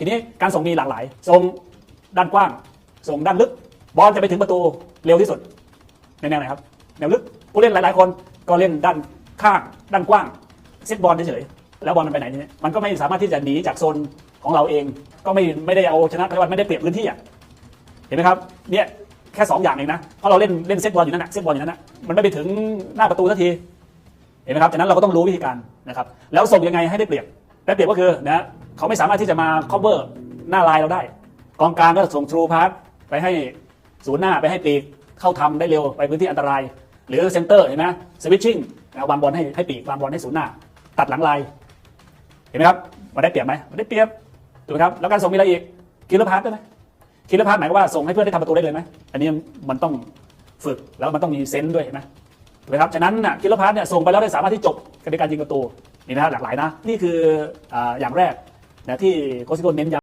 ทีนี้การส่งมีหลากหลายส่งด้านกว้าง ส่งด้านลึก บอลจะไปถึงประตูเร็วที่สุดในแนวไหนครับ แนวลึกผู้เล่นหลาย ๆ คนก็เล่นด้านข้างด้านกว้างเซตบอลเฉยๆแล้วบอลมันไปไหนเนี่ยมันก็ไม่สามารถที่จะหนีจากโซนของเราเอง ก็ไม่ไม่ได้เอาชนะเพราะว่าไม่ได้เปรียบพื้นที่อะเห็นไหมครับเนี่ยแค่สองอย่างเองนะเพราะเราเล่นเล่นเซตบอลอยู่นั่นนะเซตบอลอยู่นั่นนะมันไม่ไปถึงหน้าประตูสักทีเห็นไหมครับฉะนั้นเราก็ต้องรู้วิธีการนะครับแล้วส่งยังไงให้ได้เปรียบได้เปรียบก็คือนะ เขาไม่สามารถที่จะมา cover หน้าลายเราได้ กองกลางก็ส่ง true pass ไปให้ศูนย์หน้าไปให้ปีกเข้าทำได้เร็วไปพื้นที่อันตราย หรือเซนเตอร์เห็นไหม switching นะวางบอลให้ให้ปีกวางบอลให้ศูนย์หน้า ตัดหลังลาย เห็นไหมครับมันได้เปรียบไหมมันได้เปรียบถูกไหมครับแล้วการส่งมีอะไรอีกคิลลอร์พาสได้ไหมคิลลอร์พาสหมายว่าส่งให้เพื่อนได้ทำประตูได้เลยไหมอันนี้มันต้องฝึกแล้วมันต้องมีเซนส์ด้วยเห็นไหมถูกไหมครับฉะนั้นน่ะคิลพาร์ทเนี่ยส่งไปแล้วได้สามารถที่จบในการยิงประตูนี่นะหลากหลายนะนี่คืออย่างแรก นะที่โคชโกเน้นย้ำ